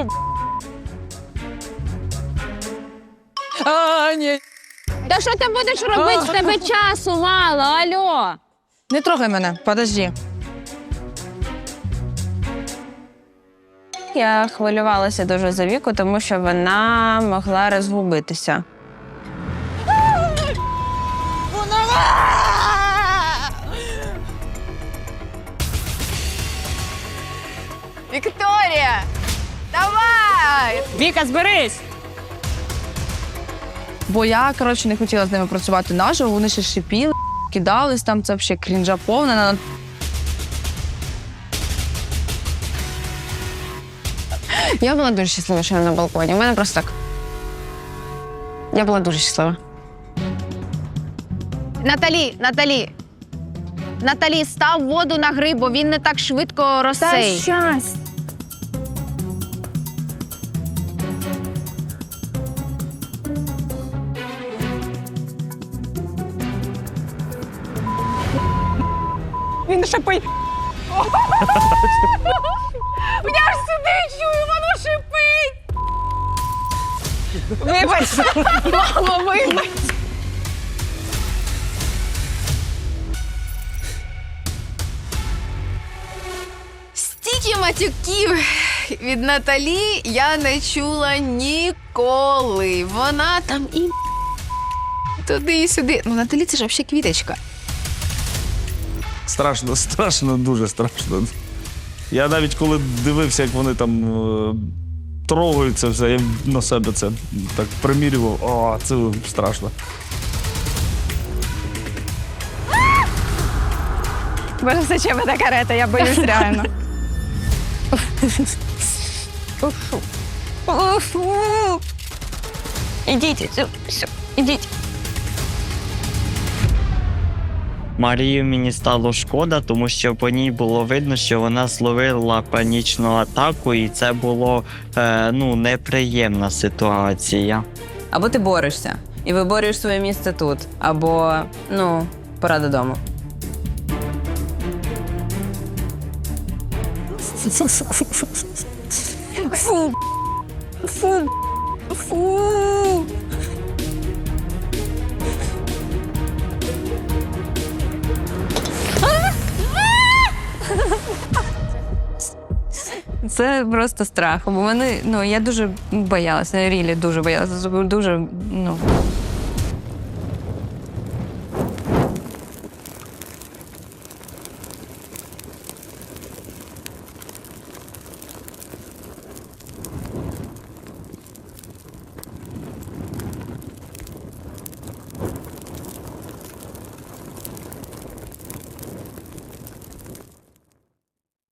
Ідіть. А, ні. Та що ти будеш робити? В тебе часу мало, алло. Не трогай мене, подожди. Я хвилювалася дуже за віку, тому що вона могла розгубитися. Вікторія! Давай! Віка, зберись! Бо я, коротше, не хотіла з ними працювати наживо, вони ще шипіли, кидались там, це взагалі крінжа повна. Я була дуже щаслива, що я на балконі. У мене просто так. Я була дуже щаслива. Наталі, Наталі. Наталі, став воду на гриб, бо він не так швидко розсей. щас. Він шипить. Я ж сюди чую, воно шипить. Вибач! Мамо, вибач. Стільки матюків від Наталі я не чула ніколи. Вона там і туди і сюди. Ну, Наталі це ж взагалі квіточка. Страшно, страшно, дуже страшно. Я навіть коли дивився, як вони там е, трогаються, все, я на себе це так примірював. О, це страшно. Боже, зачем эта карета? Я боюсь реально. Ідіть, все, все, ідіть. Марію мені стало шкода, тому що по ній було видно, що вона зловила панічну атаку, і це було е, ну, неприємна ситуація. Або ти борешся і виборюєш своє місце тут, або ну, пора додому. Це просто страх. Бо вони, ну я дуже боялася, рілі дуже боялася. Дуже, ну